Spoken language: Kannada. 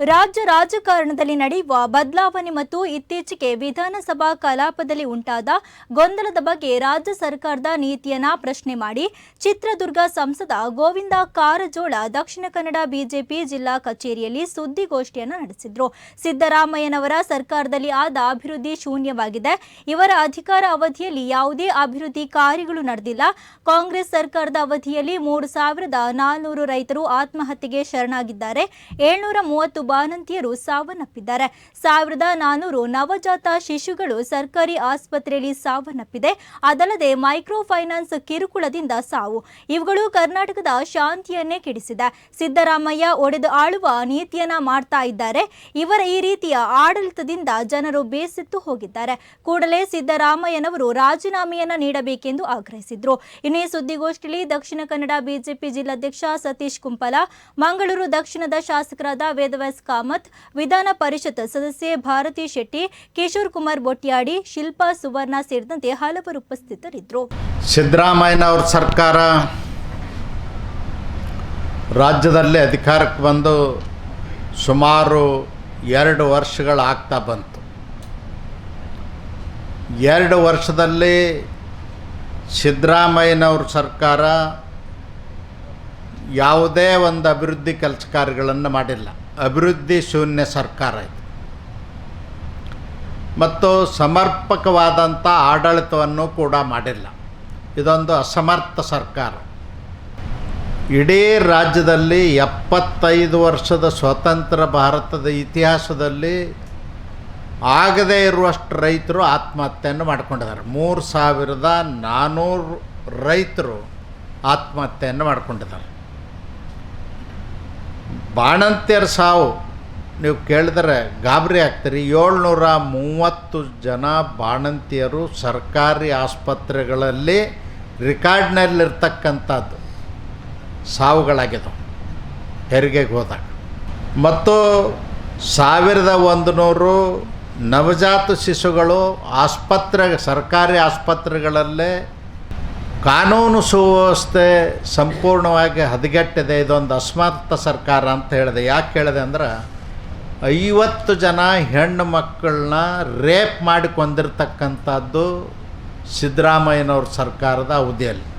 ರಾಜ್ಯ ರಾಜಕಾರಣದಲ್ಲಿ ನಡೆಯುವ ಬದಲಾವಣೆ ಮತ್ತು ಇತ್ತೀಚೆಗೆ ವಿಧಾನಸಭಾ ಕಲಾಪದಲ್ಲಿ ಉಂಟಾದ ಗೊಂದಲದ ಬಗ್ಗೆ ರಾಜ್ಯ ಸರ್ಕಾರದ ನೀತಿಯನ್ನ ಪ್ರಶ್ನೆ ಮಾಡಿ ಚಿತ್ರದುರ್ಗ ಸಂಸದ ಗೋವಿಂದ ಕಾರಜೋಳ ದಕ್ಷಿಣ ಕನ್ನಡ ಬಿಜೆಪಿ ಜಿಲ್ಲಾ ಕಚೇರಿಯಲ್ಲಿ ಸುದ್ದಿಗೋಷ್ಠಿಯನ್ನು ನಡೆಸಿದ್ರು. ಸಿದ್ದರಾಮಯ್ಯನವರ ಸರ್ಕಾರದಲ್ಲಿ ಆದ ಅಭಿವೃದ್ಧಿ ಶೂನ್ಯವಾಗಿದೆ. ಇವರ ಅಧಿಕಾರ ಅವಧಿಯಲ್ಲಿ ಯಾವುದೇ ಅಭಿವೃದ್ಧಿ ಕಾರ್ಯಗಳು ನಡೆದಿಲ್ಲ. ಕಾಂಗ್ರೆಸ್ ಸರ್ಕಾರದ ಅವಧಿಯಲ್ಲಿ ಮೂರು ಸಾವಿರದ ನಾಲ್ನೂರು ರೈತರು ಆತ್ಮಹತ್ಯೆಗೆ ಶರಣಾಗಿದ್ದಾರೆ. ಏಳ್ನೂರ ಮೂವತ್ತು ಬಾಣಂತಿಯರು ಸಾವನ್ನಪ್ಪಿದ್ದಾರೆ. ಸಾವಿರದ ನಾನೂರು ನವಜಾತ ಶಿಶುಗಳು ಸರ್ಕಾರಿ ಆಸ್ಪತ್ರೆಯಲ್ಲಿ ಸಾವನ್ನಪ್ಪಿದೆ. ಅದಲ್ಲದೆ ಮೈಕ್ರೋ ಫೈನಾನ್ಸ್ ಕಿರುಕುಳದಿಂದ ಸಾವು. ಇವುಗಳು ಕರ್ನಾಟಕದ ಶಾಂತಿಯನ್ನೇ ಕೆಡಿಸಿದೆ. ಸಿದ್ದರಾಮಯ್ಯ ಒಡೆದು ಆಳುವ ನೀತಿಯನ್ನ ಮಾಡ್ತಾ ಇದ್ದಾರೆ. ಇವರ ಈ ರೀತಿಯ ಆಡಳಿತದಿಂದ ಜನರು ಬೇಸತ್ತು ಹೋಗಿದ್ದಾರೆ. ಕೂಡಲೇ ಸಿದ್ದರಾಮಯ್ಯನವರು ರಾಜೀನಾಮೆಯನ್ನ ನೀಡಬೇಕೆಂದು ಆಗ್ರಹಿಸಿದ್ರು. ಇನ್ನೇ ಸುದ್ದಿಗೋಷ್ಠಿಯಲ್ಲಿ ದಕ್ಷಿಣ ಕನ್ನಡ ಬಿಜೆಪಿ ಜಿಲ್ಲಾಧ್ಯಕ್ಷ ಸತೀಶ್ ಕುಂಪಲ, ಮಂಗಳೂರು ದಕ್ಷಿಣದ ಶಾಸಕರಾದ ವೇದವ್ಯಾಸ್ ಕಾಮತ್, ವಿಧಾನ ಪರಿಷತ್ ಸದಸ್ಯೆ ಭಾರತಿ ಶೆಟ್ಟಿ, ಕಿಶೋರ್ ಕುಮಾರ್ ಬೊಟ್ಯಾಡಿ, ಶಿಲ್ಪಾ ಸುವರ್ಣ ಸೇರಿದಂತೆ ಹಲವರು ಉಪಸ್ಥಿತರಿದ್ದರು. ಸಿದ್ದರಾಮಯ್ಯನವರ ಸರ್ಕಾರ ರಾಜ್ಯದಲ್ಲಿ ಅಧಿಕಾರಕ್ಕೆ ಬಂದು ಸುಮಾರು ಎರಡು ವರ್ಷಗಳಾಗ್ತಾ ಬಂತು. ಎರಡು ವರ್ಷದಲ್ಲಿ ಸಿದ್ದರಾಮಯ್ಯನವ್ರ ಸರ್ಕಾರ ಯಾವುದೇ ಒಂದು ಅಭಿವೃದ್ಧಿ ಕೆಲಸ ಕಾರ್ಯಗಳನ್ನು ಮಾಡಿಲ್ಲ. ಅಭಿವೃದ್ಧಿ ಶೂನ್ಯ ಸರ್ಕಾರ ಇದು. ಮತ್ತು ಸಮರ್ಪಕವಾದಂಥ ಆಡಳಿತವನ್ನು ಕೂಡ ಮಾಡಿಲ್ಲ. ಇದೊಂದು ಅಸಮರ್ಥ ಸರ್ಕಾರ. ಇಡೀ ರಾಜ್ಯದಲ್ಲಿ ಎಪ್ಪತ್ತೈದು ವರ್ಷದ ಸ್ವತಂತ್ರ ಭಾರತದ ಇತಿಹಾಸದಲ್ಲಿ ಆಗದೇ ಇರುವಷ್ಟು ರೈತರು ಆತ್ಮಹತ್ಯೆಯನ್ನು ಮಾಡ್ಕೊಂಡಿದ್ದಾರೆ. ಮೂರು ಸಾವಿರದ ನಾನ್ನೂರು ರೈತರು ಆತ್ಮಹತ್ಯೆಯನ್ನು ಮಾಡ್ಕೊಂಡಿದ್ದಾರೆ. ಬಾಣಂತಿಯರ ಸಾವು. ನೀವು ಕೇಳಿದರೆ ಗಾಬರಿ ಆಗ್ತೀರಿ. ಏಳ್ನೂರ ಮೂವತ್ತು ಜನ ಬಾಣಂತಿಯರು ಸರ್ಕಾರಿ ಆಸ್ಪತ್ರೆಗಳಲ್ಲಿ ರೆಕಾರ್ಡ್ನಲ್ಲಿರ್ತಕ್ಕಂಥದ್ದು. ಸಾವುಗಳಾಗಿದ್ದವು. ಹೆರಿಗೆಗೆ ಹೋದಾಗ. ಮತ್ತು ಸಾವಿರದ ಒಂದು ನೂರು ನವಜಾತ ಶಿಶುಗಳು ಆಸ್ಪತ್ರೆ, ಸರ್ಕಾರಿ ಆಸ್ಪತ್ರೆಗಳಲ್ಲೇ ಕಾನೂನು ಸುವ್ಯವಸ್ಥೆ ಸಂಪೂರ್ಣವಾಗಿ ಹದಗೆಟ್ಟಿದೆ, ಇದೊಂದು ಅಸ್ಮರ್ಥ ಸರ್ಕಾರ ಅಂತ ಹೇಳಿದೆ. ಯಾಕೆ ಹೇಳಿದೆ ಅಂದ್ರೆ, ಐವತ್ತು ಜನ ಹೆಣ್ಣು ಮಕ್ಕಳನ್ನ ರೇಪ್ ಮಾಡಿ ಕೊಂದಿರ್ತಕ್ಕಂಥದ್ದು ಸಿದ್ದರಾಮಯ್ಯನವ್ರ ಸರ್ಕಾರದ ಅವಧಿಯಲ್ಲಿ.